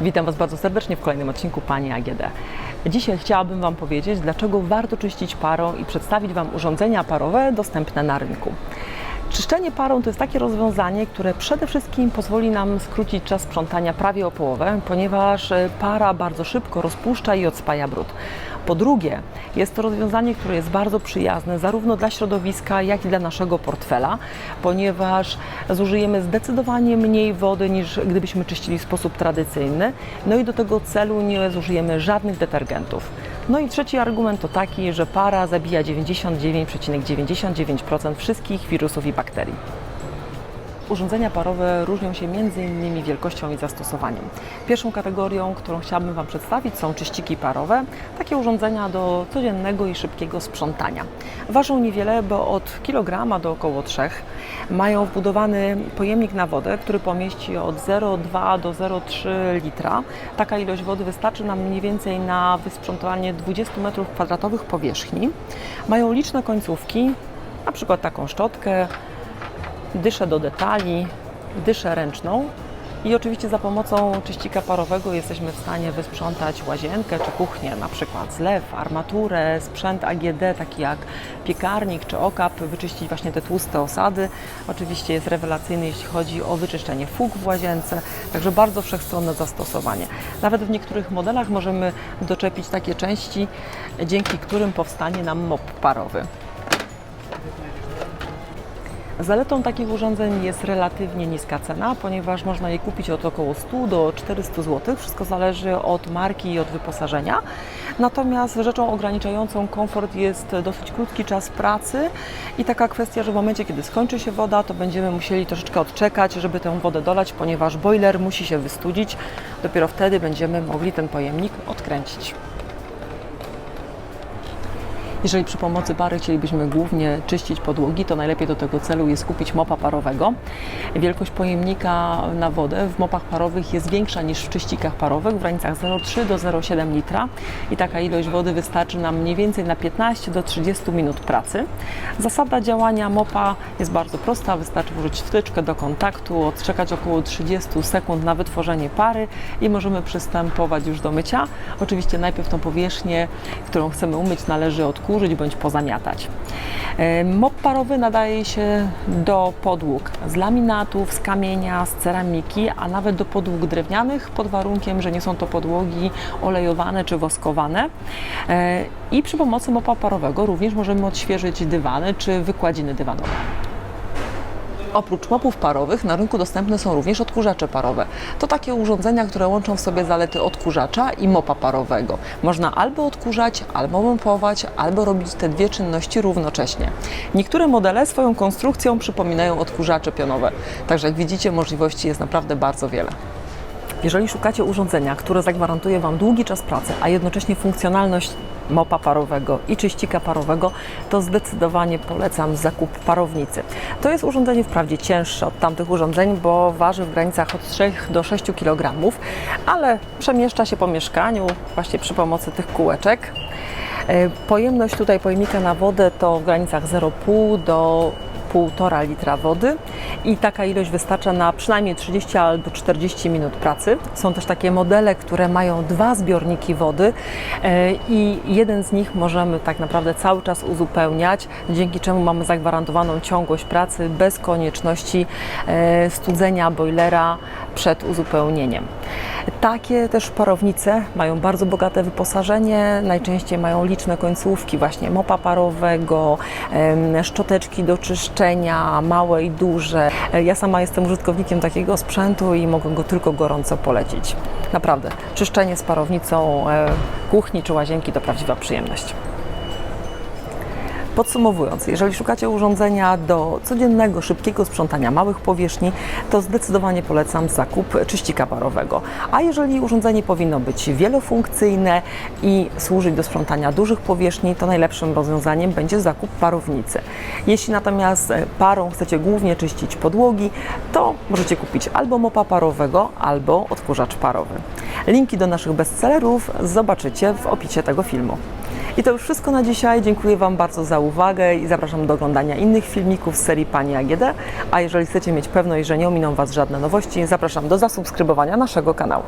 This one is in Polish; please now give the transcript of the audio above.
Witam Was bardzo serdecznie w kolejnym odcinku Pani AGD. Dzisiaj chciałabym Wam powiedzieć, dlaczego warto czyścić parą i przedstawić Wam urządzenia parowe dostępne na rynku. Czyszczenie parą to jest takie rozwiązanie, które przede wszystkim pozwoli nam skrócić czas sprzątania prawie o połowę, ponieważ e, para bardzo szybko rozpuszcza i odspaja brud. Po drugie, jest to rozwiązanie, które jest bardzo przyjazne zarówno dla środowiska, jak i dla naszego portfela, ponieważ zużyjemy zdecydowanie mniej wody niż gdybyśmy czyścili w sposób tradycyjny. No i do tego celu nie zużyjemy żadnych detergentów. No i trzeci argument to taki, że para zabija 99,99% wszystkich wirusów i bakterii. Urządzenia parowe różnią się między innymi wielkością i zastosowaniem. Pierwszą kategorią, którą chciałabym Wam przedstawić są czyściki parowe, takie urządzenia do codziennego i szybkiego sprzątania. Ważą niewiele, bo od kilograma do około 3 mają wbudowany pojemnik na wodę, który pomieści od 0,2 do 0,3 litra. Taka ilość wody wystarczy nam mniej więcej na wysprzątanie 20 m2 powierzchni. Mają liczne końcówki, na przykład taką szczotkę, dyszę do detali, dyszę ręczną i oczywiście za pomocą czyścika parowego jesteśmy w stanie wysprzątać łazienkę czy kuchnię, na przykład zlew, armaturę, sprzęt AGD taki jak piekarnik czy okap, wyczyścić właśnie te tłuste osady. Oczywiście jest rewelacyjny jeśli chodzi o wyczyszczenie fug w łazience, także bardzo wszechstronne zastosowanie. Nawet w niektórych modelach możemy doczepić takie części, dzięki którym powstanie nam mop parowy. Zaletą takich urządzeń jest relatywnie niska cena, ponieważ można je kupić od około 100 do 400 zł. Wszystko zależy od marki i od wyposażenia. Natomiast rzeczą ograniczającą komfort jest dosyć krótki czas pracy i taka kwestia, że w momencie, kiedy skończy się woda, to będziemy musieli troszeczkę odczekać, żeby tę wodę dolać, ponieważ boiler musi się wystudzić. Dopiero wtedy będziemy mogli ten pojemnik odkręcić. Jeżeli przy pomocy pary chcielibyśmy głównie czyścić podłogi, to najlepiej do tego celu jest kupić mopa parowego. Wielkość pojemnika na wodę w mopach parowych jest większa niż w czyścikach parowych, w granicach 0,3 do 0,7 litra i taka ilość wody wystarczy nam mniej więcej na 15 do 30 minut pracy. Zasada działania mopa jest bardzo prosta, wystarczy włożyć wtyczkę do kontaktu, odczekać około 30 sekund na wytworzenie pary i możemy przystępować już do mycia. Oczywiście najpierw tą powierzchnię, którą chcemy umyć należy odkurzyć bądź pozamiatać. E, Mop parowy nadaje się do podłóg z laminatów, z kamienia, z ceramiki, a nawet do podłóg drewnianych pod warunkiem, że nie są to podłogi olejowane czy woskowane. E, I przy pomocy mopa parowego również możemy odświeżyć dywany czy wykładziny dywanowe. Oprócz mopów parowych na rynku dostępne są również odkurzacze parowe. To takie urządzenia, które łączą w sobie zalety odkurzacza i mopa parowego. Można albo odkurzać, albo mopować, albo robić te dwie czynności równocześnie. Niektóre modele swoją konstrukcją przypominają odkurzacze pionowe, także jak widzicie możliwości jest naprawdę bardzo wiele. Jeżeli szukacie urządzenia, które zagwarantuje Wam długi czas pracy, a jednocześnie funkcjonalność mopa parowego i czyścika parowego, to zdecydowanie polecam zakup parownicy. To jest urządzenie wprawdzie cięższe od tamtych urządzeń, bo waży w granicach od 3 do 6 kg, ale przemieszcza się po mieszkaniu właśnie przy pomocy tych kółeczek. E, Pojemność tutaj pojemnika na wodę to w granicach 0,5 do 1,5 litra wody i taka ilość wystarcza na przynajmniej 30 albo 40 minut pracy. Są też takie modele, które mają dwa zbiorniki wody e, i jeden z nich możemy tak naprawdę cały czas uzupełniać, dzięki czemu mamy zagwarantowaną ciągłość pracy bez konieczności e, studzenia boilera przed uzupełnieniem. Takie też parownice mają bardzo bogate wyposażenie, najczęściej mają liczne końcówki właśnie mopa parowego, szczoteczki do czyszczenia, małe i duże. E, Ja sama jestem użytkownikiem takiego sprzętu i mogę go tylko gorąco polecić. Naprawdę, czyszczenie z parownicą e, kuchni czy łazienki to prawdziwa przyjemność. Podsumowując, jeżeli szukacie urządzenia do codziennego, szybkiego sprzątania małych powierzchni, to zdecydowanie polecam zakup czyścika parowego. A jeżeli urządzenie powinno być wielofunkcyjne i służyć do sprzątania dużych powierzchni, to najlepszym rozwiązaniem będzie zakup parownicy. Jeśli natomiast e, parą chcecie głównie czyścić podłogi, to możecie kupić albo mopa parowego, albo odkurzacz parowy. Linki do naszych bestsellerów zobaczycie w opisie tego filmu. I to już wszystko na dzisiaj. Dziękuję Wam bardzo za uwagę i zapraszam do oglądania innych filmików z serii Pani AGD. A jeżeli chcecie mieć pewność, że nie ominą Was żadne nowości, zapraszam do zasubskrybowania naszego kanału.